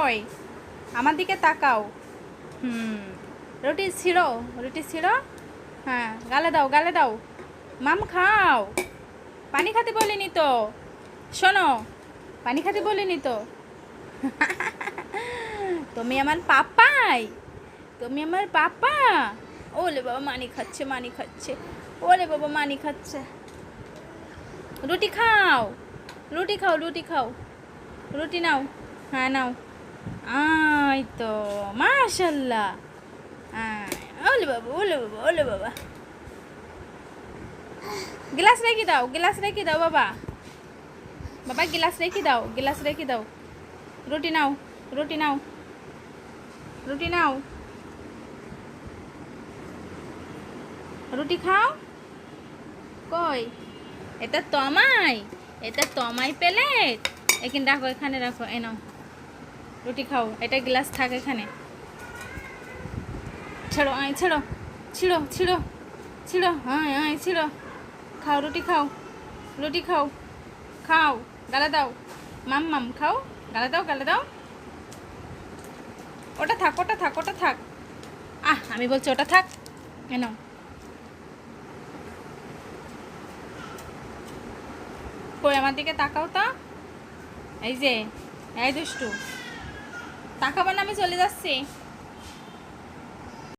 কই? আমার দিকে তাকাও। হুম, রুটি ছিঁড়ো রুটি ছিঁড়ো? হ্যাঁ গালে দাও গালে দাও। মাম, খাও। পানি খাতে বলিনি তো। শোনো, পানি খাতে বলিনি তো। তুমি আমার পাপাই। তুমি আমার পাপা। ওলে বাবা, মানি খাচ্ছে মানি খাচ্ছে। ওলে বাবা, মানি খাচ্ছে। রুটি খাও। রুটি খাও রুটি খাও। রুটি নাও। হ্যাঁ নাও। আই তো মাশাল্লাহ ওলে বাবা ওলে বাবা ওলে বাবা। গ্লাস রেখে দাও, গ্লাস রেখে দাও বাবা। বাবা, গ্লাস রেখে দাও, গ্লাস রেখে দাও। রুটি নাও রুটি নাও। রুটি নাও। রুটি খাও। কই? এটা তমাই এটা তমাই প্লেট। এখানে রাখো এখানে রাখো, এ নাও। রুটি খাও, এটা গ্লাস থাক এখানে। ছেড়ো, আয়, ছেড়ো, ছিড়ো ছিড়ো ছিড়ো, আয় আয়, ছিড়ো। খাও, রুটি খাও রুটি খাও খাও, গালা দাও। মাম মাম, খাও, গালা দাও গালা দাও। ওটা থাক ওটা থাক ওটা থাক। আহ, আমি বলছি ওটা থাক নাও কই আমার দিকে তাকাও তো। এই যে, এই দুষ্টু। তাকাবো না আমি চলে যাচ্ছি